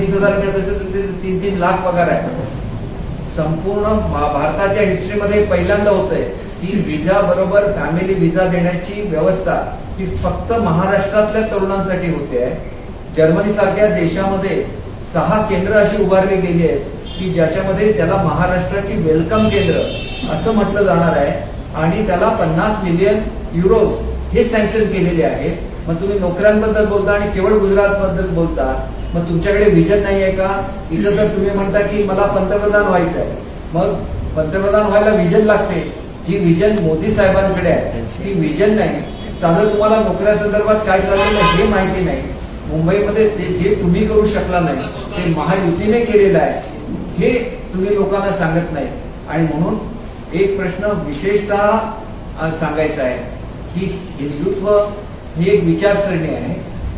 तीस हजार मिळत असेल तर तीन तीन लाख पगार आहे. संपूर्ण भारताच्या हिस्ट्रीमध्ये पहिल्यांदा होत आहे ती विजा बरोबर फॅमिली विजा देण्याची व्यवस्था ही फक्त महाराष्ट्रातल्या तरुणांसाठी होते आहे. जर्मनी सारख्या देशामध्ये सहा केंद्र अशी उभारली गेली आहेत की ज्याच्यामध्ये त्याला महाराष्ट्राची वेलकम केंद्र असं म्हटलं जाणार आहे. आणि त्याला पन्नास मिलियन युरोज हे सँक्शन केलेले आहेत. मग तुम्ही नोकऱ्यांबद्दल बोलता आणि केवळ गुजरात बद्दल बोलता. मग तुमच्याकडे विजन नाही आहे का? इथं तर तुम्ही म्हणता की मला पंतप्रधान व्हायचं आहे मग पंतप्रधान व्हायला विजन लागते. जी विजन मोदी साहेबांकडे आहे. ती विजन नाही. साधं तुम्हाला नोकऱ्या संदर्भात काय चाललेलं हे माहिती नाही. मुंबईमध्ये ते जे तुम्ही करू शकला नाही ते महायुतीने केलेलं आहे हे तुम्ही लोकांना सांगत नाही. आणि म्हणून एक प्रश्न विशेषतः सांगायचा आहे की हिंदुत्व ही एक विचारसरणी आहे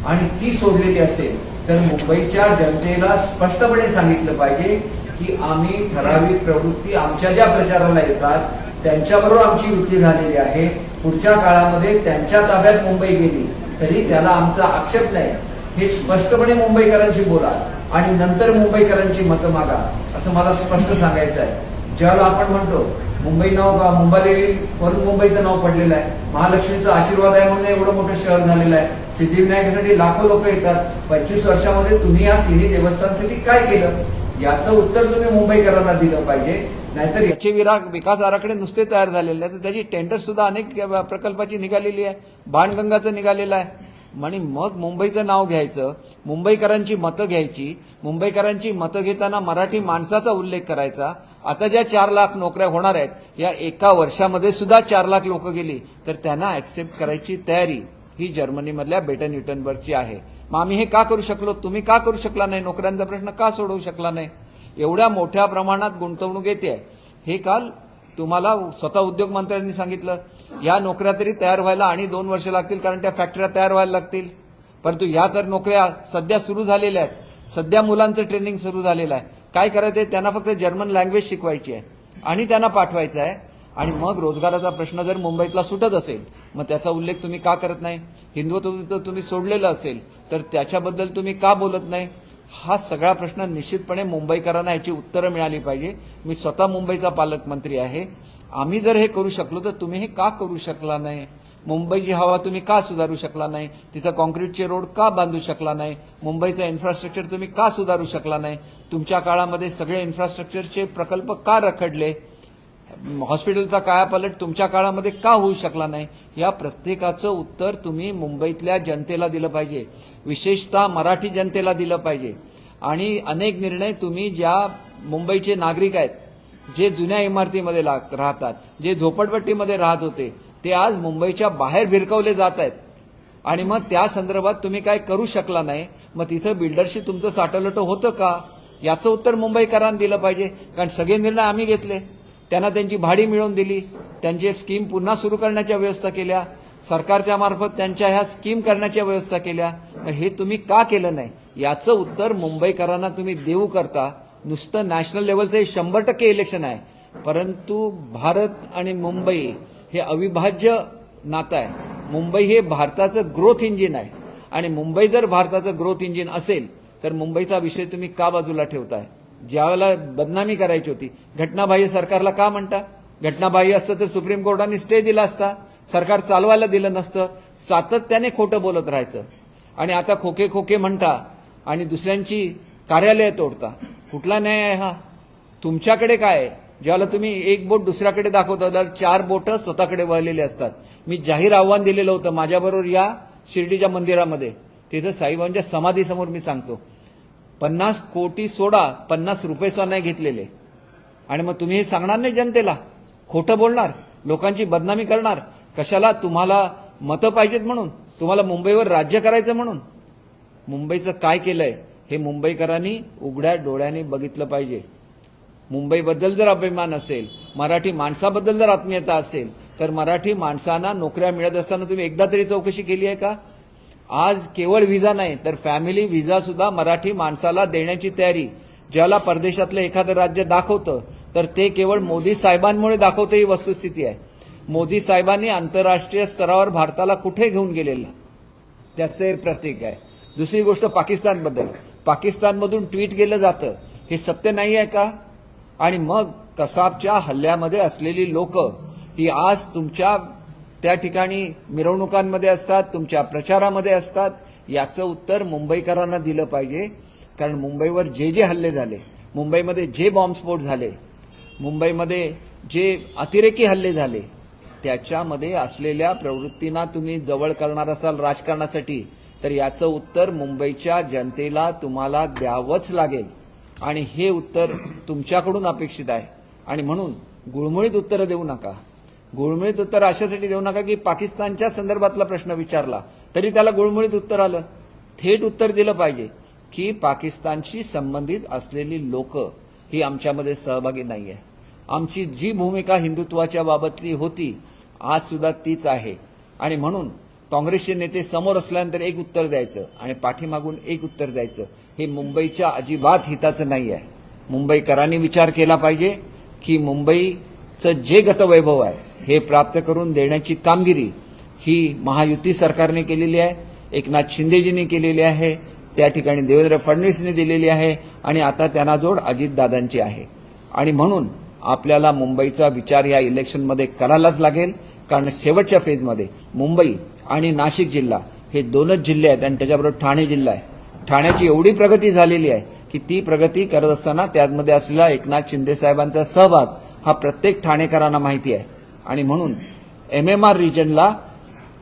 आणि ती सोडलेली असेल तर मुंबईच्या जनतेला स्पष्टपणे सांगितलं पाहिजे की आम्ही ठराविक प्रवृत्ती आमच्या ज्या प्रचाराला येतात त्यांच्याबरोबर आमची युती झालेली आहे. पुढच्या काळामध्ये त्यांच्या ताब्यात मुंबई गेली तरी त्याला आमचा आक्षेप नाही. हे स्पष्टपणे मुंबईकरांशी बोला आणि नंतर मुंबईकरांची मतं मागा असं मला स्पष्ट सांगायचं आहे. ज्याला आपण म्हणतो मुंबई नाव का मुंबईला वरून मुंबईचं नाव पडलेलं आहे. महालक्ष्मीचा आशीर्वाद आहे म्हणून एवढं मोठं शहर झालेलं आहे. सिद्धिविनायकासाठी लाखो लोक येतात. पंचवीस वर्षामध्ये तुम्ही या तिन्ही देवस्थानसाठी काय केलं? याचं उत्तर तुम्ही मुंबईकरांना दिलं पाहिजे. नाहीतर याचे विराग विकास आराखडे नुसते तयार झालेले आहेत. तर त्याची टेंडर सुद्धा अनेक प्रकल्पाची निघालेली आहे. बाणगंगाचं निघालेलं आहे. आणि मग मुंबईचं नाव घ्यायचं. मुंबईकरांची मतं घ्यायची. मुंबईकरांची मतं घेताना मराठी माणसाचा उल्लेख करायचा. आता ज्या चार लाख नोकऱ्या होणार आहेत या एका वर्षामध्ये सुद्धा चार लाख लोक गेली. तर त्यांना ऍक्सेप्ट करायची तयारी. ही जर्मनीमधल्या बेटन युटनबर्गची आहे. मग आम्ही हे का करू शकलो? तुम्ही का करू शकला नाही? नोकऱ्यांचा प्रश्न का सोडवू शकला नाही? एवढ्या मोठ्या प्रमाणात गुंतवणूक येते. हे काल तुम्हाला स्वतः उद्योग मंत्र्यांनी सांगितलं. या नोकऱ्या तरी तयार व्हायला आणि दोन वर्ष लागतील कारण त्या फॅक्टऱ्या तयार व्हायला लागतील. परंतु या तर नोकऱ्या सध्या सुरू झालेल्या आहेत. सध्या मुलांचं ट्रेनिंग सुरू झालेलं आहे. काय करायचं आहे त्यांना फक्त जर्मन लँग्वेज शिकवायची आहे आणि त्यांना पाठवायचं आहे. आणि मग रोजगाराचा प्रश्न जर मुंबईतला सुटत असेल मग त्याचा उल्लेख तुम्ही का करत नाही? हिंदुत्व तुम्ही सोडलेलं असेल तर त्याच्याबद्दल तुम्ही का बोलत नाही? हा सगळा प्रश्न निश्चितपणे मुंबईकरांना याची उत्तरं मिळाली पाहिजे. मी स्वतः मुंबईचा पालकमंत्री आहे. आम्ही जर हे करू शकलो तर तुम्ही हे का करू शकला नाही? मुंबईची हवा तुम्ही का सुधारू शकला नाही? तिथं कॉन्क्रीटचे रोड का बांधू शकला नाही? मुंबईचं इन्फ्रास्ट्रक्चर तुम्ही का सुधारू शकला नाही? तुमच्या काळामध्ये सगळे इन्फ्रास्ट्रक्चरचे प्रकल्प का रखडले? हॉस्पिटलचा कायापालट तुमच्या काळामध्ये का होऊ शकला नाही? या प्रत्येकाचं उत्तर तुम्ही मुंबईतल्या जनतेला दिलं पाहिजे. विशेषतः मराठी जनतेला दिलं पाहिजे. आणि अनेक निर्णय तुम्ही ज्या मुंबईचे नागरिक आहेत जे जुन्या इमारतीमध्ये लाग- राहतात जे झोपडपट्टीमध्ये राहत होते ते आज मुंबईच्या बाहेर भिरकवले जात आहेत. आणि मग त्या संदर्भात तुम्ही काय करू शकला नाही? मग तिथं बिल्डरशी तुमचं साठवलट होतं का? याचं उत्तर मुंबईकरांना दिलं पाहिजे. कारण सगळे निर्णय आम्ही घेतले. त्यांना त्यांची भाडी मिळवून दिली. त्यांचे स्कीम पुन्हा सुरू करण्याच्या व्यवस्था केल्या. सरकारच्या मार्फत त्यांच्या ह्या स्कीम करण्याच्या व्यवस्था केल्या. हे तुम्ही का केलं नाही? याचं उत्तर मुंबईकरांना तुम्ही देऊ करता. नुसतं नॅशनल लेवलचं हे शंभर टक्के इलेक्शन आहे. परंतु भारत आणि मुंबई हे अविभाज्य नातं आहे. मुंबई हे भारताचं ग्रोथ इंजिन आहे. आणि मुंबई जर भारताचं ग्रोथ इंजिन असेल तर मुंबईचा विषय तुम्ही का बाजूला ठेवताय? ज्यावेळेला बदनामी करायची होती घटनाबाह्य सरकारला का म्हणता? घटनाबाह्य असतं तर सुप्रीम कोर्टाने स्टे दिला असता सरकार चालवायला दिलं नसतं सातत्याने खोटं बोलत राहायचं. आणि आता खोके खोके म्हणता आणि दुसऱ्यांची कार्यालय तोडता. कुठला न्याय आहे हा? तुमच्याकडे काय आहे? ज्यावेळेला तुम्ही एक बोट दुसऱ्याकडे दाखवता त्याला चार बोटं स्वतःकडे वळलेली असतात. मी जाहीर आव्हान दिलेलं होतं माझ्याबरोबर या शिर्डीच्या मंदिरामध्ये. तिथं साईबाबांच्या समाधीसमोर मी सांगतो. पन्नास कोटी सोडा पन्नास रुपये सुद्धा नाही घेतलेले. आणि मग तुम्ही हे सांगणार नाही जनतेला. खोटं बोलणार लोकांची बदनामी करणार. कशाला तुम्हाला मतं पाहिजेत म्हणून? तुम्हाला मुंबईवर राज्य करायचं म्हणून? मुंबईचं काय केलंय? हे मुंबईकरांनी उघड्या डोळ्यांनी बघितलं पाहिजे. मुंबईबद्दल जर अभिमान असेल मराठी माणसाबद्दल जर आत्मीयता असेल तर मराठी माणसांना नोकऱ्या मिळत असताना तुम्ही एकदा तरी चौकशी केली आहे का? आज केवळ व्हिजा नाही तर फॅमिली व्हिजा सुद्धा मराठी माणसाला देण्याची तयारी. ज्याला परदेशातलं एखादं राज्य दाखवतं तर ते केवळ मोदी साहेबांमुळे दाखवतं ही वस्तुस्थिती आहे. मोदी साहेबांनी आंतरराष्ट्रीय स्तरावर भारताला कुठे घेऊन गेलेलं? त्याचं हे प्रतीक आहे. दुसरी गोष्ट पाकिस्तानबद्दल. पाकिस्तानमधून ट्विट केलं जातं. हे सत्य नाही आहे का? आणि मग कसाबच्या हल्ल्यामध्ये असलेली लोक ही आज तुमच्या त्या ठिकाणी मिरवणुकांमध्ये असतात तुमच्या प्रचारामध्ये असतात याचं उत्तर मुंबईकरांना दिलं पाहिजे. कारण मुंबईवर जे जे हल्ले झाले मुंबईमध्ये जे बॉम्बस्फोट झाले मुंबईमध्ये जे अतिरेकी हल्ले झाले त्याच्यामध्ये असलेल्या प्रवृत्तींना तुम्ही जवळ करणार असाल राजकारणासाठी तर याचं उत्तर मुंबईच्या जनतेला तुम्हाला द्यावंच लागेल. आणि हे उत्तर तुमच्याकडून अपेक्षित आहे. आणि म्हणून गुळमुळीत उत्तरं देऊ नका. गुळमुळीत उत्तर अशासाठी देऊ नका की पाकिस्तानच्या संदर्भातला प्रश्न विचारला. तरी त्याला गुळमुळीत उत्तर आलं. थेट उत्तर दिलं पाहिजे की पाकिस्तानशी संबंधित असलेली लोक ही आमच्यामध्ये सहभागी नाही आहे आमची जी भूमिका हिंदुत्वाच्या बाबतली होती आज सुद्धा तीच आहे. आणि म्हणून काँग्रेसचे नेते समोर असल्यानंतर एक उत्तर द्यायचं आणि पाठीमागून एक उत्तर द्यायचं हे मुंबईच्या अजिबात हिताचं नाही आहे मुंबईकरांनी विचार केला पाहिजे की मुंबईचं जे गतवैभव आहे हे प्राप्त करून देण्याची कामगिरी ही महायुती सरकारने केलेली आहे. एकनाथ शिंदेजींनी केलेली आहे. त्या ठिकाणी देवेंद्र फडणवीसने दिलेली आहे आणि आता त्यांना जोड अजितदादांची आहे. आणि म्हणून आपल्याला मुंबईचा विचार या इलेक्शनमध्ये करायलाच लागेल कारण शेवटच्या फेजमध्ये मुंबई आणि नाशिक जिल्हा हे दोनच जिल्हे आहेत आणि त्याच्याबरोबर ठाणे जिल्हा आहे. ठाण्याची एवढी प्रगती झालेली आहे की ती प्रगती करत असताना त्यामध्ये असलेला एकनाथ शिंदे साहेबांचा सहभाग हा प्रत्येक ठाणेकरांना माहिती आहे. आणि म्हणून एम एम आर रिजनला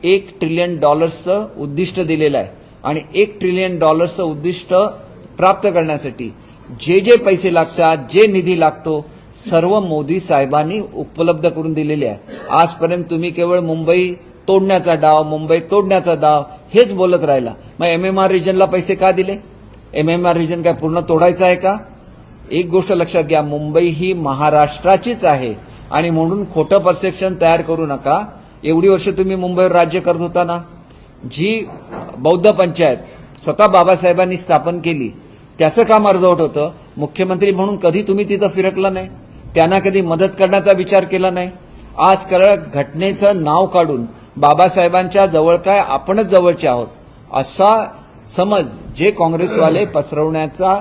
एक ट्रिलियन डॉलर्सचं उद्दिष्ट दिलेलं आहे. आणि एक ट्रिलियन डॉलर्सचं उद्दिष्ट प्राप्त करण्यासाठी जे जे पैसे लागतात जे निधी लागतो सर्व मोदी साहेबांनी उपलब्ध करून दिलेले आहे. आजपर्यंत तुम्ही केवळ मुंबई तोडण्याचा डाव मुंबई तोडण्याचा डाव हेच बोलत राहिला. मग एम एम आर रिजनला पैसे का दिले? एम एम आर रिजन काय पूर्ण तोडायचं आहे का? एक गोष्ट लक्षात घ्या मुंबई ही महाराष्ट्राचीच आहे. आणि म्हणून खोटं परसेप्शन तयार करू नका. एवढी वर्ष तुम्ही मुंबईवर राज्य करत होता ना? जी बौद्ध पंचायत स्वतः बाबासाहेबांनी स्थापन केली त्याचं काम अर्धवट होतं. मुख्यमंत्री म्हणून कधी तुम्ही तिथं फिरकला नाही? त्यांना कधी मदत करण्याचा विचार केला नाही? आज केवळ घटनेचं नाव काढून बाबासाहेबांच्या जवळ काय आपणच जवळचे आहोत असा समज जे काँग्रेसवाले पसरवण्याचा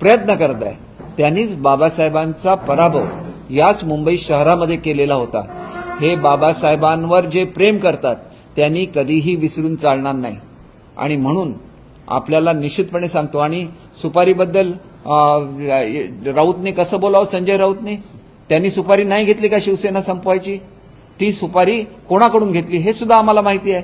प्रयत्न करत आहे त्यांनीच बाबासाहेबांचा पराभव याच मुंबई शहरामध्ये केलेला होता. हे बाबासाहेबांवर जे प्रेम करतात त्यांनी कधीही विसरून चालणार नाही. आणि म्हणून आपल्याला निश्चितपणे सांगतो आणि सुपारीबद्दल राऊतने कसं बोलावं संजय राऊतने? त्यांनी सुपारी नाही घेतली का शिवसेना संपवायची? ती सुपारी कोणाकडून घेतली हे सुद्धा आम्हाला माहिती आहे.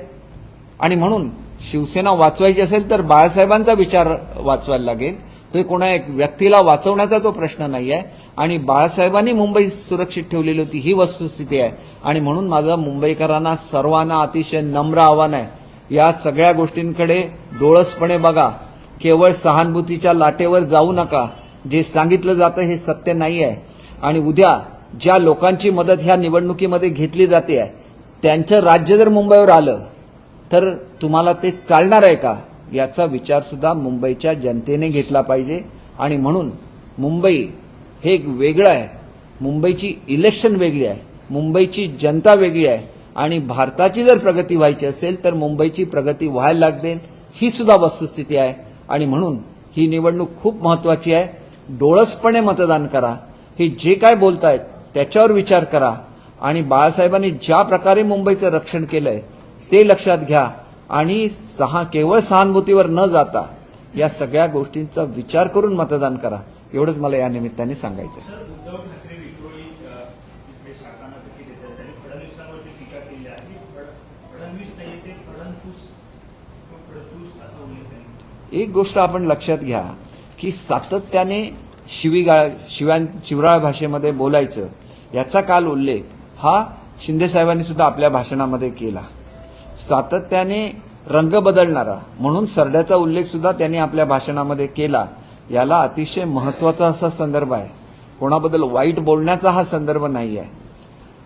आणि म्हणून शिवसेना वाचवायची असेल तर बाळासाहेबांचा विचार वाचवायला लागेल. तो कोणा एक व्यक्तीला वाचवण्याचा तो प्रश्न नाही आहे आणि बाळासाहेबांनी मुंबई सुरक्षित ठेवलेली होती. ही वस्तुस्थिती आहे. आणि म्हणून माझं मुंबईकरांना सर्वांना अतिशय नम्र आव्हान आहे. या सगळ्या गोष्टींकडे डोळसपणे बघा. केवळ सहानुभूतीच्या लाटेवर जाऊ नका. जे सांगितलं जातं हे सत्य नाही आहे आणि उद्या ज्या लोकांची मदत ह्या निवडणुकीमध्ये घेतली जाते आहे त्यांचं राज्य जर मुंबईवर आलं तर तुम्हाला ते चालणार आहे का? याचा विचार सुद्धा मुंबईच्या जनतेने घेतला पाहिजे. आणि म्हणून मुंबई हे एक वेगळं आहे. मुंबईची इलेक्शन वेगळी आहे. मुंबईची जनता वेगळी आहे. आणि भारताची जर प्रगती व्हायची असेल तर मुंबईची प्रगती व्हायला लागते. ही सुद्धा वस्तुस्थिती आहे. आणि म्हणून ही निवडणूक खूप महत्वाची आहे. डोळसपणे मतदान करा. हे जे काय बोलतायत त्याच्यावर विचार करा. आणि बाळासाहेबांनी ज्या प्रकारे मुंबईचं रक्षण केलंय ते लक्षात घ्या. आणि सहा केवळ सहानुभूतीवर न जाता या सगळ्या गोष्टींचा विचार करून मतदान करा. एवढंच मला या निमित्ताने सांगायचं एक गोष्ट आपण लक्षात घ्या की सातत्याने शिवीगाळ शिवां शिवराळ भाषेमध्ये बोलायचं याचा काल उल्लेख हा शिंदे साहेबांनी सुद्धा आपल्या भाषणामध्ये केला. सातत्याने रंग बदलणारा म्हणून सरड्याचा उल्लेख सुद्धा त्यांनी आपल्या भाषणामध्ये केला. याला अतिशय महत्त्वाचा असा संदर्भ आहे. कोणाबद्दल वाईट बोलण्याचा हा संदर्भ नाही आहे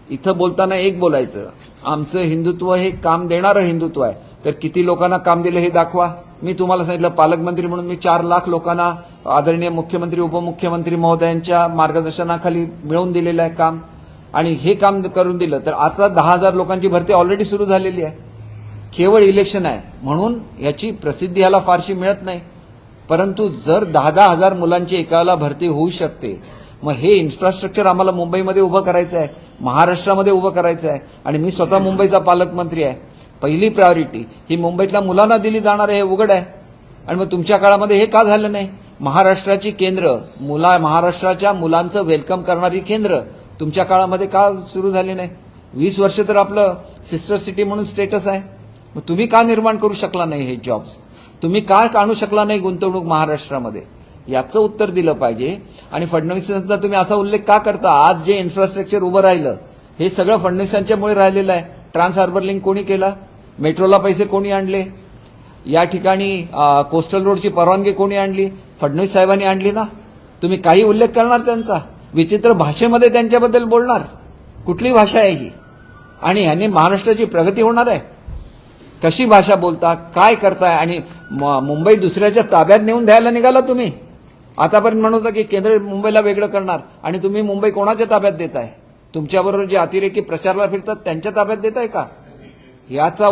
इथं बोलताना एक बोलायचं आमचं हिंदुत्व हे काम देणारं हिंदुत्व आहे. तर किती लोकांना काम दिलं हे दाखवा. मी तुम्हाला सांगितलं पालकमंत्री म्हणून मी चार लाख लोकांना आदरणीय मुख्यमंत्री उपमुख्यमंत्री महोदयांच्या मार्गदर्शनाखाली मिळवून दिलेलं आहे काम. आणि हे काम करून दिलं तर आता दहा हजार लोकांची भरती ऑलरेडी सुरू झालेली आहे. केवळ इलेक्शन आहे. म्हणून याची प्रसिद्धी ह्याला फारशी मिळत नाही. परंतु जर दहा दहा हजार मुलांची एकाला भरती होऊ शकते मग हे इन्फ्रास्ट्रक्चर आम्हाला मुंबईमध्ये उभं करायचं आहे महाराष्ट्रामध्ये उभं करायचं आहे आणि मी स्वतः मुंबईचा पालकमंत्री आहे. पहिली प्रायोरिटी ही मुंबईतल्या मुलांना दिली जाणार आहे हे उघड आहे. आणि मग तुमच्या काळामध्ये हे का झालं नाही? महाराष्ट्राची केंद्र मुला महाराष्ट्राच्या मुलांचं वेलकम करणारी केंद्र तुमच्या काळामध्ये का सुरू झाली नाही? वीस वर्ष तर आपलं सिस्टर सिटी म्हणून स्टेटस आहे. मग तुम्ही का निर्माण करू शकला नाही हे जॉब्स तुम्ही का आणू शकला नाही गुंतवणूक महाराष्ट्रामध्ये. याचं उत्तर दिलं पाहिजे. आणि फडणवीसांचा तुम्ही असा उल्लेख का करता? आज जे इन्फ्रास्ट्रक्चर उभं राहिलं हे सगळं फडणवीसांच्यामुळे राहिलेलं आहे. ट्रान्स हार्बर लिंक कोणी केला? मेट्रोला पैसे कोणी आणले? या ठिकाणी कोस्टल रोडची परवानगी कोणी आणली? फडणवीस साहेबांनी आणली ना? तुम्ही काही उल्लेख करणार त्यांचा? विचित्र भाषेमध्ये त्यांच्याबद्दल बोलणार. कुठली भाषा आहे ही? आणि ह्यांनी महाराष्ट्राची प्रगती होणार आहे? कशी भाषा बोलता काय करताय आणि म- मुंबई दुसऱ्याच्या ताब्यात नेऊन द्यायला निघाला तुम्ही? आतापर्यंत म्हणत होता की केंद्र मुंबईला वेगळं करणार आणि तुम्ही मुंबई कोणाच्या ताब्यात देताय? तुमच्याबरोबर जे अतिरेकी प्रचारला फिरतात त्यांच्या ताब्यात देताय का? याचा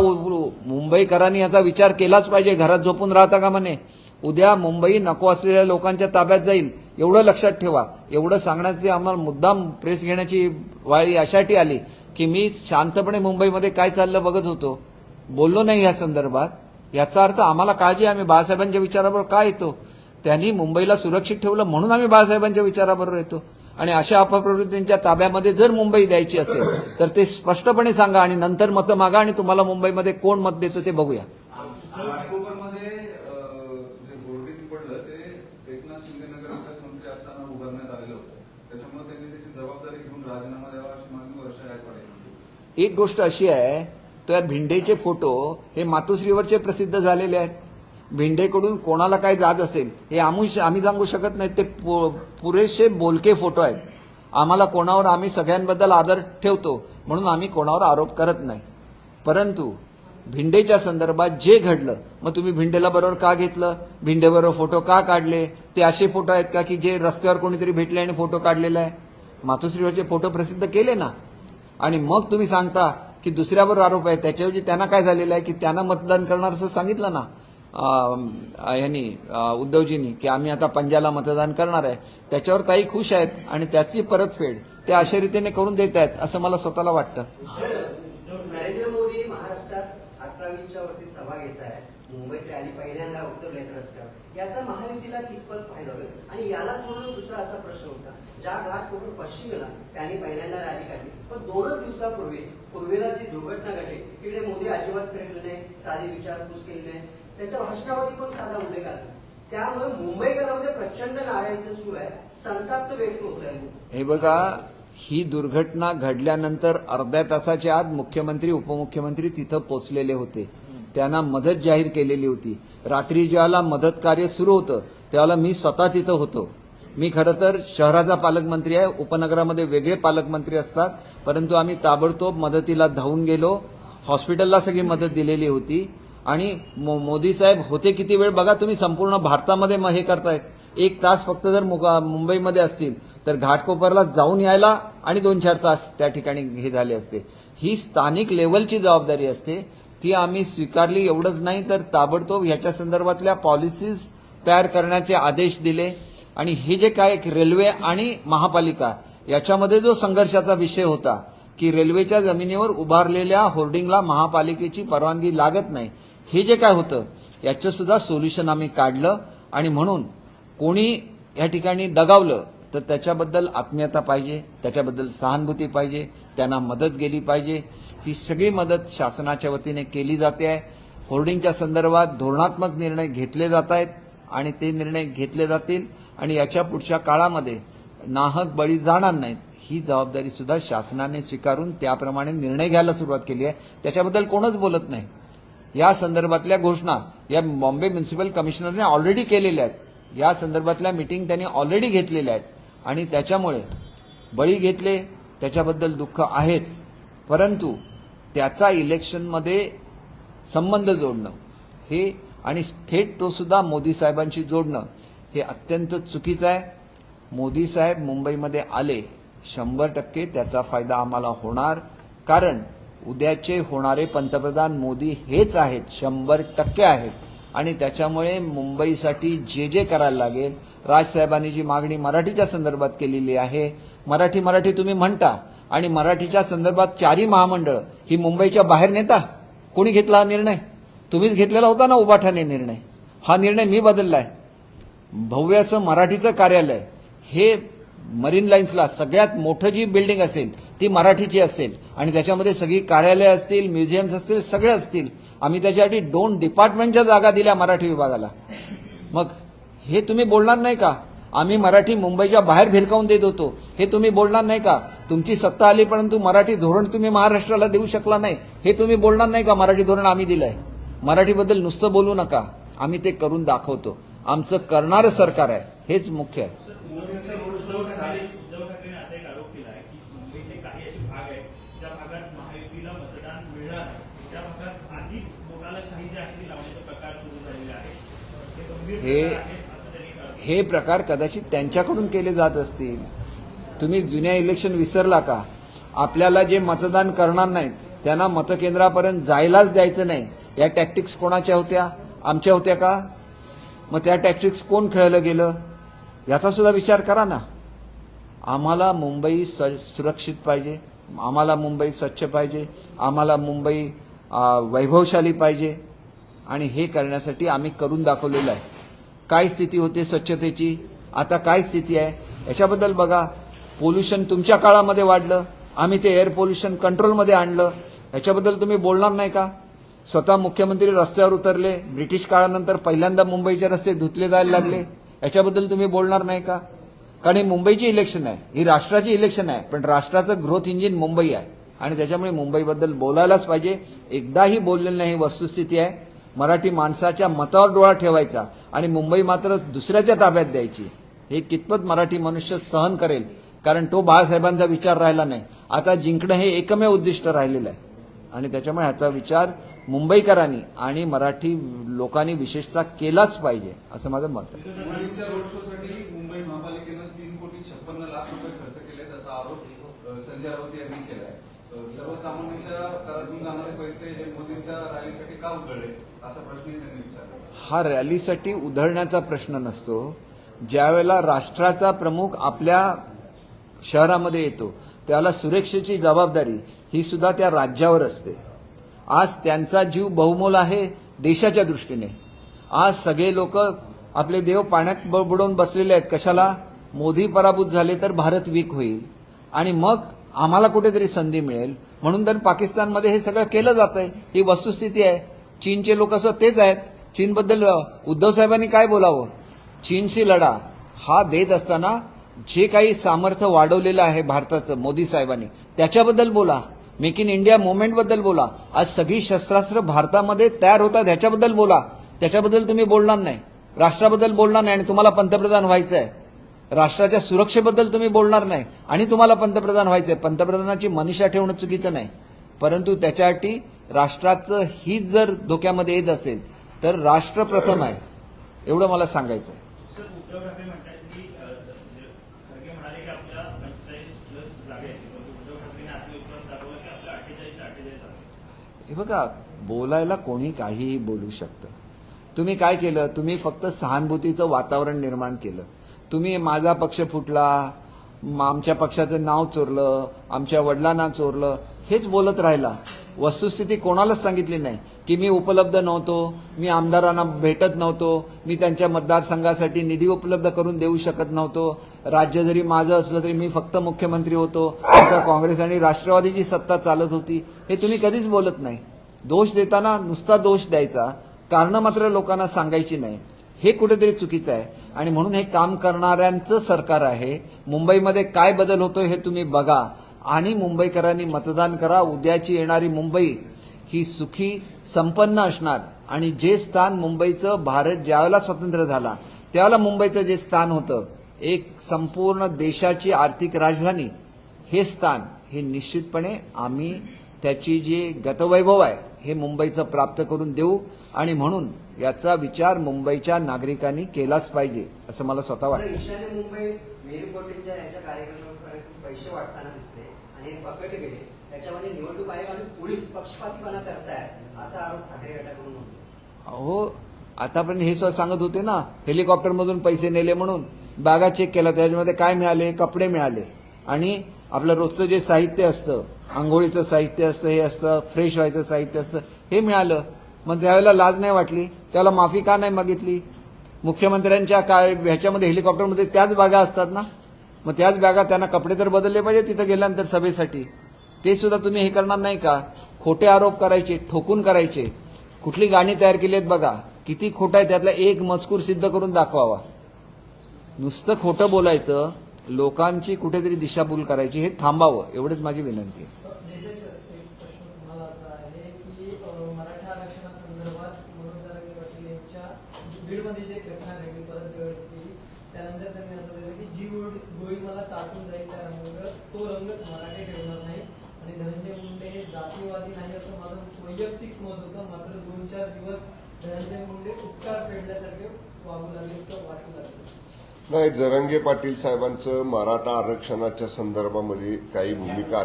मुंबईकरांनी याचा विचार केलाच पाहिजे घरात झोपून राहता का म्हणे? उद्या मुंबई नको असलेल्या लोकांच्या ताब्यात जाईल. एवढं लक्षात ठेवा. एवढं सांगण्याची आम्हाला मुद्दाम प्रेस घेण्याची वाळी अशासाठी आली की मी शांतपणे मुंबईमध्ये काय चाललं बघत होतो. बोललो नाही या संदर्भात. याचा अर्थ आम्हाला काळजी आम्ही बाळासाहेबांच्या विचाराबरोबर का येतो? त्यांनी मुंबईला सुरक्षित ठेवलं म्हणून आम्ही बाळासाहेबांच्या विचाराबरोबर येतो. आणि अशा अपप्रवृत्तींच्या ताब्यामध्ये जर मुंबई द्यायची असेल तर ते स्पष्टपणे सांगा आणि नंतर मतं मागा आणि तुम्हाला मुंबईमध्ये कोण मत देतं ते बघूया. एक गोष्ट अशी आहे त्या भिंडेचे फोटो हे मातोश्रीवरचे प्रसिद्ध झालेले आहेत. भिंडेकडून कोणाला काय जात असेल हे आम्ही आम्ही सांगू शकत नाही ते पु- पुरेसे बोलके फोटो आहेत. आम्हाला कोणावर आम्ही सगळ्यांबद्दल आदर ठेवतो म्हणून आम्ही कोणावर आरोप करत नाही. परंतु भिंडेच्या संदर्भात जे घडलं मग तुम्ही भिंडेला बरोबर का घेतलं? भिंडेबरोबर फोटो का काढले? ते असे फोटो आहेत का की जे रस्त्यावर कोणीतरी भेटले आणि फोटो काढलेला आहे? मातोश्रीवरचे फोटो प्रसिद्ध केले ना? आणि मग तुम्ही सांगता की दुसऱ्यावर आरोप आहे. त्याच्याऐवजी त्यांना काय झालेलं आहे की त्यांना मतदान करणार असं सांगितलं ना यांनी उद्धवजींनी की आम्ही आता पंजाला मतदान करणार आहे. त्याच्यावर ताई खुश आहेत आणि त्याची परतफेड ते अशा रीतीने करून देत आहेत असं मला स्वतःला वाटतं. नरेंद्र मोदी महाराष्ट्रात अठरावीच्या वरती सभा घेत आहेत मुंबईत रॅली पहिल्यांदा उतरलेत रस्त्यावर याचा महायुतीला कितपत फायदा होईल? आणि याला सोडून दुसरा असा प्रश्न होता ज्या घाटकोपर पश्चिमेला त्यांनी पहिल्यांदा रॅली काढली पण दोनच दिवसापूर्वी पूर्वेला जी दुर्घटना घडली तिकडे मोदी अजिबात फिरले नाही साधी विचारपूस केली नाही. त्याच्या भाषणामध्ये पण साधा उल्लेख आला. त्यामुळे मुंबईकरांमध्ये प्रचंड नारायचं सूर आहे. संताप्त व्यक्त होत आहे हे बघा ही दुर्घटना घडल्यानंतर अर्ध्या तासाच्या आत मुख्यमंत्री उपमुख्यमंत्री तिथं पोचलेले होते. त्यांना मदत जाहीर केलेली होती. रात्री ज्याला मदत कार्य सुरू होतं त्याला मी स्वतः तिथं होतो. मी खरं तर शहराचा पालकमंत्री आहे उपनगरामध्ये वेगळे पालकमंत्री असतात परंतु आम्ही ताबडतोब मदतीला धावून गेलो हॉस्पिटलला सगळी मदत दिलेली होती. आणि मो- मोदी साहेब होते किती वेळ बघा तुम्ही संपूर्ण भारतामध्ये मग हे करतायत. एक तास फक्त जर मुगा- मुंबईमध्ये असतील तर घाटकोपरला जाऊन यायला आणि दोन चार तास त्या ठिकाणी हे झाले असते. ही स्थानिक लेवलची जबाबदारी असते. ती आम्ही स्वीकारली एवढंच नाही तर ताबडतोब ह्याच्या संदर्भातल्या पॉलिसीज तयार करण्याचे आदेश दिले. आणि हे जे काय रेल्वे आणि महापालिका याच्यामध्ये जो संघर्षाचा विषय होता की रेल्वेच्या जमिनीवर उभारलेल्या होर्डिंगला महापालिकेची परवानगी लागत नाही हे जे काय होतं याचं सुद्धा सोल्युशन आम्ही काढलं आणि म्हणून कोणी या ठिकाणी दगावलं तर त्याच्याबद्दल आत्मीयता पाहिजे त्याच्याबद्दल सहानुभूती पाहिजे त्यांना मदत गेली पाहिजे. ही सगळी मदत शासनाच्या वतीने केली जाते आहे. होर्डिंगच्या संदर्भात धोरणात्मक निर्णय घेतले जात आहेत आणि ते निर्णय घेतले जातील. आणि याच्या पुढच्या काळामध्ये नाहक बळी जाणार नाहीत. ही जबाबदारी सुद्धा शासनाने स्वीकारून त्याप्रमाणे निर्णय घ्यायला सुरुवात केली आहे. त्याच्याबद्दल कोणच बोलत नाही. या संदर्भातल्या घोषणा या बॉम्बे म्युन्सिपल कमिशनरने ऑलरेडी केलेल्या आहेत. या संदर्भातल्या मीटिंग त्यांनी ऑलरेडी घेतलेल्या आहेत. आणि त्याच्यामुळे बळी घेतले त्याच्याबद्दल दुःख आहेच. परंतु त्याचा इलेक्शनमध्ये संबंध जोडणं हे आणि थेट तो सुद्धा मोदी साहेबांशी जोडणं हे अत्यंत चुकीचं आहे. मोदी साहेब मुंबईमध्ये आले शंभर टक्के त्याचा फायदा आम्हाला होणार. कारण उद्याचे होणारे पंतप्रधान मोदी हेच आहेत शंभर टक्के आहेत. आणि त्याच्यामुळे मुंबईसाठी जे जे करायला लागेल राजसाहेबांनी जी मागणी मराठीच्या संदर्भात केलेली आहे मराठी मराठी तुम्ही म्हणता आणि मराठीच्या संदर्भात चारही महामंडळ ही मुंबईच्या बाहेर नेता कोणी घेतला हा निर्णय? तुम्हीच घेतलेला होता ना उबाठाने निर्णय? हा निर्णय मी बदललाय. भव्याचं मराठीचं कार्यालय हे मरीन लाईन्सला सगळ्यात मोठं जी बिल्डिंग असेल ती मराठीची असेल. आणि त्याच्यामध्ये सगळी कार्यालय असतील म्युझियम्स असतील सगळे असतील. आम्ही त्याच्यासाठी दोन डिपार्टमेंटच्या जागा दिल्या मराठी विभागाला. मग हे तुम्ही बोलणार नाही का? आम्ही मराठी मुंबईच्या बाहेर भिरकावून देत होतो. हे तुम्ही बोलणार नाही का? तुमची सत्ता आली परंतु मराठी धोरण तुम्ही महाराष्ट्राला देऊ शकला नाही. हे तुम्ही बोलणार नाही का? मराठी धोरण आम्ही दिलंय. मराठीबद्दल नुसतं बोलू नका. आम्ही ते करून दाखवतो. आमचं करणारं सरकार आहे हेच मुख्य आहे. हे हे- हे प्रकार कदाचित त्यांच्याकडून केले जात असतील. तुम्ही जुन्या इलेक्शन विसरला का? आपल्याला जे मतदान करणार नाहीत त्यांना मतकेंद्रापर्यंत जायलाच द्यायचं नाही. या टॅक्टिक्स कोणाच्या होत्या? आमच्या होत्या का? मग त्या टॅक्टिक्स कोण खेळलं गेलं? याचा सुद्धा विचार करा ना. आम्हाला मुंबई स सुरक्षित पाहिजे. आम्हाला मुंबई स्वच्छ पाहिजे. आम्हाला मुंबई वैभवशाली पाहिजे. आणि हे करण्यासाठी आम्ही करून दाखवलेलं आहे. काय स्थिती होते स्वच्छतेची? आता काय स्थिती आहे? याच्याबद्दल बघा. पोल्युशन तुमच्या काळामध्ये वाढलं. आम्ही ते एअर पोल्युशन कंट्रोलमध्ये आणलं. याच्याबद्दल तुम्ही बोलणार नाही का? स्वतः मुख्यमंत्री रस्त्यावर उतरले ब्रिटिश काळानंतर पहिल्यांदा मुंबईचे रस्ते धुतले जायला लागले. याच्याबद्दल तुम्ही बोलणार नाही का? कारण ही मुंबईची इलेक्शन आहे. ही राष्ट्राची इलेक्शन आहे. पण राष्ट्राचं ग्रोथ इंजिन मुंबई आहे. आणि त्याच्यामुळे मुंबईबद्दल बोलायलाच पाहिजे. एकदाही बोललेलं नाही ही वस्तुस्थिती आहे. मराठी माणसाच्या मतावर डोळा ठेवायचा आणि मुंबई मात्र दुसऱ्याच्या ताब्यात द्यायची. हे कितपत मराठी मनुष्य सहन करेल? कारण तो बाळासाहेबांचा विचार राहिला नाही. आता जिंकणं हे एकमेव उद्दिष्ट राहिलेलं आहे. आणि त्याच्यामुळे ह्याचा विचार मुंबईकरांनी आणि मराठी लोकांनी विशेषतः केलाच पाहिजे असं माझं मत आहे. मोदींच्या रोड शो साठी मुंबई महापालिकेनं तीन कोटी छप्पन्न लाख रुपये खर्च केले असा आरोप अ, संजय राऊत यांनी केलाय. अ, सर्वसामान्यांच्या करातून जाणारे पैसे हे मोदींच्या रॅलीसाठी का उधळले असा प्रश्नही त्यांनी विचारला. हा रॅलीसाठी उधळण्याचा प्रश्न नसतो. ज्यावेळेला राष्ट्राचा प्रमुख आपल्या शहरामध्ये येतो त्याला सुरक्षेची जबाबदारी ही सुद्धा त्या राज्यावर असते. आज त्यांचा जीव बहुमोल आहे देशाच्या दृष्टीने. आज सगळे लोक आपले देव पाण्यात बुडवून बसलेले आहेत. कशाला? मोदी पराभूत झाले तर भारत वीक होईल. आणि मग आम्हाला कुठेतरी संधी मिळेल. म्हणून तर पाकिस्तानमध्ये हे सगळं केलं जात आहे ही वस्तुस्थिती आहे. चीनचे लोक असं तेच आहेत. चीनबद्दल उद्धव साहेबांनी काय बोलावं? चीनशी लढा हा देत असताना जे काही सामर्थ्य वाढवलेलं आहे भारताचं मोदी साहेबांनी त्याच्याबद्दल बोला. मेक इन इंडिया मुवमेंटबद्दल बोला. आज सगळी शस्त्रास्त्र भारतामध्ये तयार होतात ह्याच्याबद्दल बोला. त्याच्याबद्दल तुम्ही बोलणार नाही. राष्ट्राबद्दल बोलणार नाही आणि तुम्हाला पंतप्रधान व्हायचं आहे राष्ट्राच्या सुरक्षेबद्दल तुम्ही बोलणार नाही आणि तुम्हाला पंतप्रधान व्हायचंय. पंतप्रधानाची मनिषा ठेवणं चुकीचं नाही. परंतु त्याच्यासाठी राष्ट्राचं हित जर धोक्यामध्ये येत असेल तर राष्ट्र प्रथम आहे. एवढं मला सांगायचं आहे सर उद्धव ठाकरे म्हणतात की अ, स- म्हणजे खरगे म्हणाले की आपल्या पंचेचाळीस प्लस जागा आहेत परंतु उद्धव ठाकरेंनी आत्मविश्वास दाखवला की आपल्या अठ्ठेचाळीस अठ्ठेचाळीस जागा हे बघा बोलायला कोणी काहीही बोलू शकतं. तुम्ही काय केलं? तुम्ही फक्त सहानुभूतीचं वातावरण निर्माण केलं. तुम्ही माझा पक्ष फुटला आमच्या पक्षाचं नाव चोरलं आमच्या वडिलांना चोरलं हेच बोलत राहिला. वस्तुस्थिती कोणालाच सांगितली नाही की मी उपलब्ध नव्हतो मी आमदारांना भेटत नव्हतो मी त्यांच्या मतदारसंघासाठी निधी उपलब्ध करून देऊ शकत नव्हतो. राज्य जरी माझं असलं तरी मी फक्त मुख्यमंत्री होतो आता काँग्रेस आणि राष्ट्रवादीची सत्ता चालत होती हे तुम्ही कधीच बोलत नाही. दोष देताना नुसता दोष द्यायचा कारणं मात्र लोकांना सांगायची नाही. हे कुठेतरी चुकीचं आहे. आणि म्हणून हे काम करणाऱ्यांचं सरकार आहे. मुंबईमध्ये काय बदल होतोय हे तुम्ही बघा. आणि मुंबईकरांनी मतदान करा. उद्याची येणारी मुंबई ही सुखी संपन्न असणार. आणि जे स्थान मुंबईचं भारत ज्यावेळेला स्वतंत्र झाला त्यावेळेला मुंबईचं जे स्थान होतं एक संपूर्ण देशाची आर्थिक राजधानी हे स्थान हे निश्चितपणे आम्ही त्याची जी गतवैभव आहे हे मुंबईचं प्राप्त करून देऊ. आणि म्हणून याचा विचार मुंबईच्या नागरिकांनी केलाच पाहिजे असं मला स्वतः वाटतं. आणि पकडले गेले. त्याच्यामध्ये निवडणूक आयोग आणि पोलीस पक्षपातीपणा करतायत असा आरोप ठाकरे गटाकडून होतो हो आतापर्यंत हे सुद्धा सांगत होते ना हेलिकॉप्टरमधून पैसे नेले म्हणून बॅगा चेक केला त्याच्यामध्ये काय मिळाले? कपडे मिळाले. आणि आपलं रोजचं जे साहित्य असतं आंघोळीचं साहित्य असतं हे असतं फ्रेश व्हायचं साहित्य असतं हे मिळालं. मग त्यावेळेला लाज नाही वाटली? त्याला माफी का नाही मागितली? मुख्यमंत्र्यांच्या काय ह्याच्यामध्ये हेलिकॉप्टरमध्ये त्याच बागा असतात ना? मग त्याच बॅगा त्यांना कपडे तर बदलले पाहिजे तिथं गेल्यानंतर सभेसाठी. ते सुद्धा तुम्ही हे करणार नाही का? खोटे आरोप करायचे ठोकून करायचे. कुठली गाणी तयार केली आहेत बघा. किती खोटं आहे त्यातला एक मजकूर सिद्ध करून दाखवावा. नुसतं खोटं बोलायचं लोकांची कुठेतरी दिशाभूल करायची हे थांबावं एवढीच माझी विनंती आहे. मराठा आरक्षणासंदर्भात मनोज पाटील यांच्या म्हणजे बीडमध्ये जे घटना घडली परत घडली त्यानंतर त्यांनी असं दिलं की जी गोळी गोळी जाईल त्या रंगावर तो रंगच मराठी ठेवणार नाही. आणि धनंजय मुंडे हे जातीवादी नाही असं माझं वैयक्तिक मत होतं. मात्र दोन चार दिवस धनंजय मुंडे उपकार फेडल्यासारखे वागू लागले किंवा वाटू लागले. नाही जरंगे पाटील साहेबांचं मराठा आरक्षणाच्या संदर्भामध्ये काही भूमिका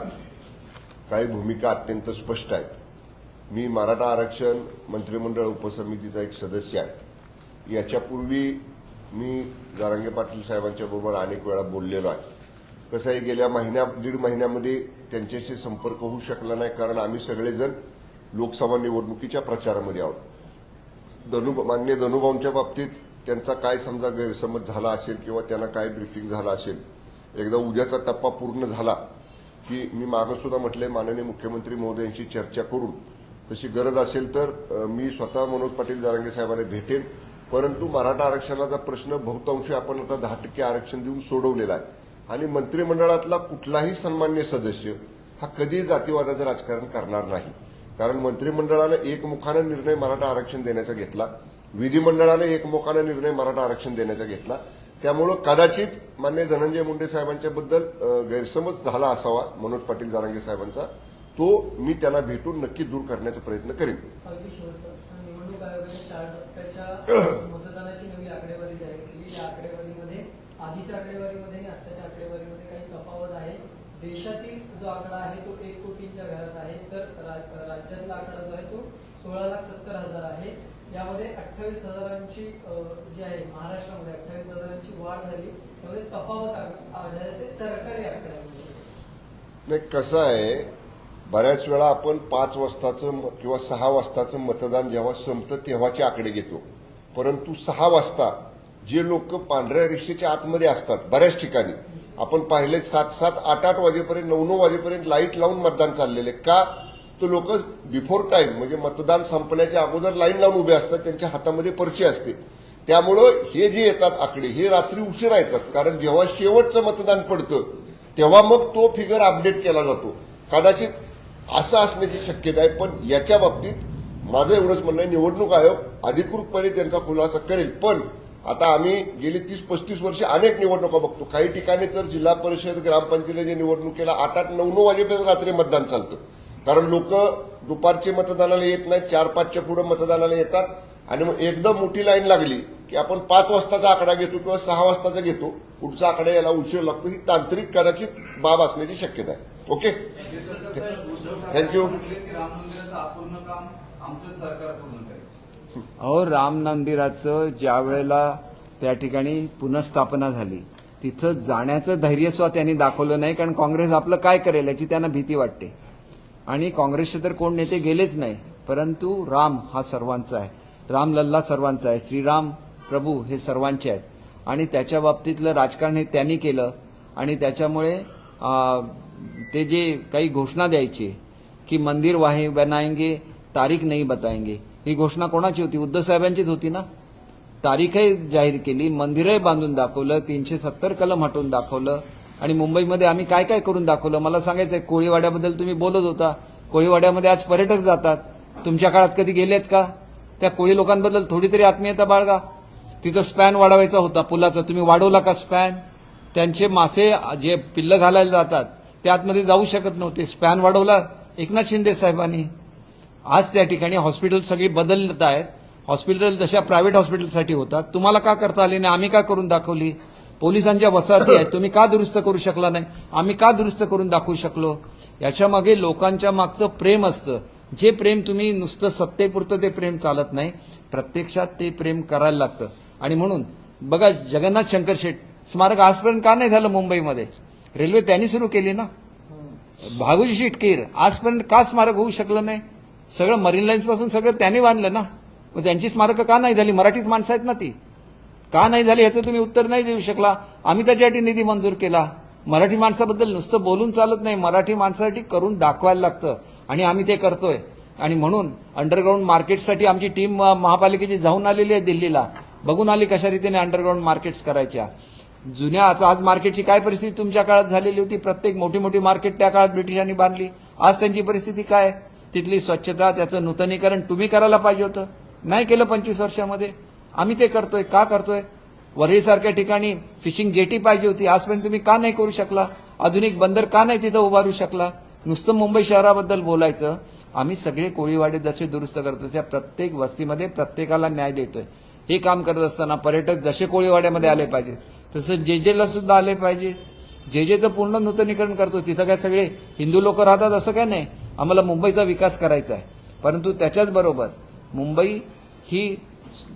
काही भूमिका अत्यंत स्पष्ट आहेत. मी मराठा आरक्षण मंत्रिमंडळ उपसमितीचा एक सदस्य आहे. याच्यापूर्वी मी जरांगे पाटील साहेबांच्या बरोबर अनेक वेळा बोललेलो आहे. कसं आहे गेल्या महिन्या दीड महिन्यामध्ये त्यांच्याशी संपर्क होऊ शकला नाही कारण आम्ही सगळेजण लोकसभा निवडणुकीच्या प्रचारामध्ये आहोत. धनु मान्य धनुभाऊंच्या बाबतीत त्यांचा काय समजा गैरसमज झाला असेल किंवा त्यांना काय ब्रिफिंग झालं असेल एकदा उद्याचा टप्पा पूर्ण झाला की मी मागं सुद्धा म्हटलंय माननीय मुख्यमंत्री महोदयांशी चर्चा करून. तशी गरज असेल तर मी स्वतः मनोज पाटील जारांगे साहेबांना भेटेन. परंतु मराठा आरक्षणाचा प्रश्न बहुतांशी आपण आता दहा टक्के आरक्षण देऊन सोडवलेला आहे. आणि मंत्रिमंडळातला कुठलाही सन्मान्य सदस्य हा कधीही जातीवादाचं राजकारण करणार नाही. कारण मंत्रिमंडळानं एकमुखानं निर्णय मराठा आरक्षण देण्याचा घेतला विधिमंडळानं एकमुखानं निर्णय मराठा आरक्षण देण्याचा घेतला. त्यामुळं कदाचित मान्य धनंजय मुंडे साहेबांच्या बद्दल गैरसमज झाला असावा मनोज पाटील जारांगे साहेबांचा. तो मी त्यांना भेटून नक्की दूर करण्याचा प्रयत्न करेन. अगदी शेवटचं निवडणूक आयोगाने चार टप्प्याच्या मतदानाची नवी आकडेवारी जाहीर केली या आकडेवारीमध्ये आधीच्या आकडेवारीमध्ये आणि आताच्या आकडेवारीमध्ये काही तफावत आहे देशातील जो आकडा आहे तो एक कोटींच्या घरात आहे. तर राज्यातला आकडा जो आहे तो सोळा लाख सत्तर हजार आहे. यामध्ये अठ्ठावीस हजारांची जी आहे महाराष्ट्रामध्ये अठ्ठावीस हजारांची वाढ झाली. त्यामध्ये तफावत आ- ते सरकारी आकड्यामध्ये. नाही कसं आहे बऱ्याच वेळा आपण पाच वाजताचं किंवा सहा वाजताचं मतदान जेव्हा संपतं तेव्हाचे आकडे घेतो. परंतु सहा वाजता जे लोक पांढऱ्या रेषेच्या आतमध्ये असतात बऱ्याच ठिकाणी आपण पाहिले सात सात आठ आठ वाजेपर्यंत नऊ नऊ वाजेपर्यंत लाइट लावून मतदान चाललेले का? तर लोक बिफोर टाईम म्हणजे मतदान संपण्याच्या अगोदर लाईन लावून उभे असतात त्यांच्या हातामध्ये पर्ची असते. त्यामुळं हे जे येतात आकडे हे रात्री उशिरा येतात कारण जेव्हा शेवटचं मतदान पडतं तेव्हा मग तो फिगर अपडेट केला जातो. कदाचित असं असण्याची शक्यता आहे पण याच्या बाबतीत माझं एवढंच म्हणणं आहे निवडणूक आयोग अधिकृतपणे त्यांचा खुलासा करेल. पण आता आम्ही गेली तीस पस्तीस वर्ष अनेक निवडणुका बघतो. काही ठिकाणी तर जिल्हा परिषद ग्रामपंचायतीच्या निवडणुकीला आठ आठ नऊ नऊ वाजेपर्यंत रात्री मतदान चालतं. कारण लोक दुपारचे मतदानाला येत नाहीत चार पाचच्या पुढे मतदानाला येतात. आणि मग एकदम मोठी लाईन लागली की आपण पाच वाजताचा आकडा घेतो किंवा सहा वाजताचा घेतो. पुढचा आकडा याला उशीर लागतो. ही तांत्रिक कदाचित बाब असण्याची शक्यता आहे. ओके? Thank अहो राम मंदिराचं ज्या वेळेला त्या ठिकाणी पुनर्स्थापना झाली तिथं जाण्याचं धैर्यस्वा त्यांनी दाखवलं नाही कारण काँग्रेस आपलं काय करेल याची त्यांना भीती वाटते. आणि काँग्रेसचे तर कोण नेते गेलेच नाही परंतु राम हा सर्वांचा आहे. राम लल्ला सर्वांचा आहे श्रीराम प्रभू हे सर्वांचे आहेत. आणि त्याच्या बाबतीतलं राजकारण हे त्यांनी केलं आणि त्याच्यामुळे ते जे काही घोषणा द्यायची की मंदिर वाहे बनाएंगे तारीख नाही बताएंगे ही घोषणा कोणाची होती? उद्धव साहेबांचीच होती ना? तारीखही जाहीर केली मंदिरही बांधून दाखवलं तीनशे सत्तर कलम हटवून दाखवलं. आणि मुंबईमध्ये आम्ही काय काय करून दाखवलं? मला सांगायचंय कोळीवाड्याबद्दल तुम्ही बोलत होता. कोळीवाड्यामध्ये आज पर्यटक जातात. तुमच्या काळात कधी गेलेत का? त्या कोळी लोकांबद्दल थोडी तरी आत्मीयता बाळगा. तिथं स्पॅन वाढवायचा होता पुलाचा. तुम्ही वाढवला का स्पॅन? त्यांचे मासे जे पिल्लं घालायला जातात ते आतमध्ये जाऊ शकत नव्हते. स्पॅन वाढवला एकनाथ शिंदे साहेबांनी. आज त्या ठिकाणी हॉस्पिटल सगळी बदलत आहेत. हॉस्पिटल जशा प्रायव्हेट हॉस्पिटलसाठी होतात. तुम्हाला का करता आली नाही? आम्ही का करून दाखवली? पोलिसांच्या वसाहती आहेत. तुम्ही का दुरुस्त करू शकला नाही? आम्ही का दुरुस्त करून दाखवू शकलो? याच्यामागे लोकांच्या मागचं प्रेम असतं. जे प्रेम तुम्ही नुसतं सत्तेपुरतं ते प्रेम चालत नाही. प्रत्यक्षात ते प्रेम करायला लागतं. आणि म्हणून बघा जगन्नाथ शंकर शेठ स्मारक आजपर्यंत का नाही झालं मुंबईमध्ये? रेल्वे त्यांनी सुरू केली ना? भागोजी शिटकीर आजपर्यंत का स्मारक होऊ शकलं नाही? सगळं मरीन लाईन्सपासून सगळं त्यांनी बांधलं ना. मग त्यांची स्मारकं का नाही झाली? मराठीच माणसं आहेत ना ती. का नाही झाली याचं तुम्ही उत्तर नाही देऊ शकला. आम्ही त्याच्यासाठी निधी मंजूर केला. मराठी माणसाबद्दल नुसतं बोलून चालत नाही. मराठी माणसासाठी करून दाखवायला लागतं. आणि आम्ही ते करतोय. आणि म्हणून अंडरग्राऊंड मार्केटसाठी आमची टीम महापालिकेची जाऊन आलेली आहे दिल्लीला. बघून आली कशा रीतीने अंडरग्राऊंड मार्केट्स करायच्या. जुन्या आता आज मार्केटची काय परिस्थिती तुमच्या काळात झालेली होती? प्रत्येक मोठी मोठी मार्केट त्या काळात ब्रिटिशांनी बांधली. आज त्यांची परिस्थिती काय? तिथली स्वच्छता त्याचं नूतनीकरण तुम्ही करायला पाहिजे होतं. नाही केलं पंचवीस वर्षामध्ये. आम्ही ते करतोय का करतोय? वरळीसारख्या ठिकाणी फिशिंग जेटी पाहिजे होती. आजपर्यंत तुम्ही का नाही करू शकला? आधुनिक बंदर का नाही तिथं उभारू शकला? नुसतं मुंबई शहराबद्दल बोलायचं. आम्ही सगळे कोळीवाडे जसे दुरुस्त करतो त्या प्रत्येक वस्तीमध्ये प्रत्येकाला न्याय देतोय. हे काम करत असताना पर्यटक जसे कोळीवाड्यामध्ये आले पाहिजे तसं जेजेला सुद्धा आले पाहिजे. जेजेचं पूर्ण नूतनीकरण करतो तिथं काय सगळे हिंदू लोक राहतात असं काय नाही? आम्हाला मुंबईचा विकास करायचा आहे. परंतु त्याच्याचबरोबर मुंबई ही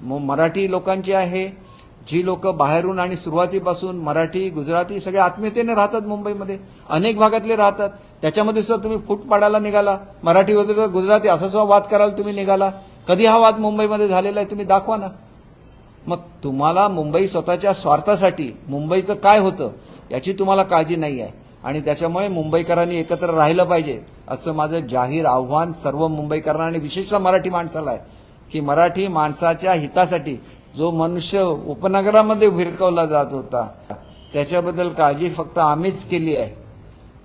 म- मराठी लोकांची आहे. जी लोक बाहेरून आणि सुरुवातीपासून मराठी गुजराती सगळे आत्मीयतेने राहतात मुंबईमध्ये. अनेक भागातले राहतात. त्याच्यामध्ये सुद्धा तुम्ही फूट पाडायला निघाला. मराठी वगैरे गुजराती असा सुद्धा वाद करायला तुम्ही निघाला. कधी हा वाद मुंबईमध्ये झालेला आहे तुम्ही दाखवा ना. मग तुम्हाला मुंबई स्वतःच्या स्वार्थासाठी मुंबईचं काय होतं याची तुम्हाला काळजी नाही आहे. आणि त्याच्यामुळे मुंबईकरांनी एकत्र राहिलं पाहिजे असं माझं जाहीर आव्हान सर्व मुंबईकरांना आणि विशेषतः मराठी माणसाला आहे की मराठी माणसाच्या हितासाठी जो मनुष्य उपनगरामध्ये भिरकवला जात होता त्याच्याबद्दल काळजी फक्त आम्हीच केली आहे.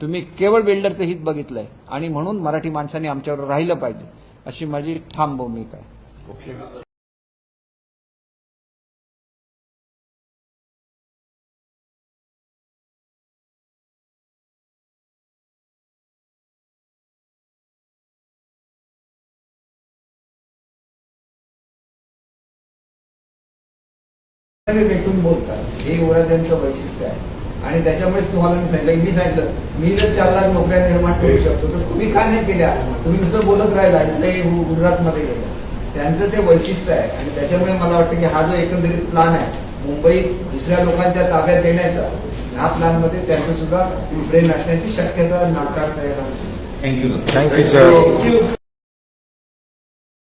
तुम्ही केवळ बिल्डरचं हित बघितलंय आणि म्हणून मराठी माणसाने आमच्यावर राहिलं पाहिजे अशी माझी ठाम भूमिका आहे. भेटून बोलतात. हे एवढं त्यांचं वैशिष्ट्य आहे. आणि त्याच्यामुळेच तुम्हाला मी सांगितलं मी सांगितलं मी जर चार लाख नोकऱ्या निर्माण करू शकतो तर तुम्ही का नाही केल्या? तुम्ही नुसतं बोलत राहिला ते गुजरातमध्ये गेलं. त्यांचं ते वैशिष्ट्य आहे. आणि त्याच्यामुळे मला वाटतं की हा जो एकंदरीत प्लान आहे मुंबई दुसऱ्या लोकांच्या ताब्यात देण्याचा ह्या प्लॅनमध्ये त्यांचं सुद्धा ब्रेन असण्याची शक्यता नाकारता येणार you, sir.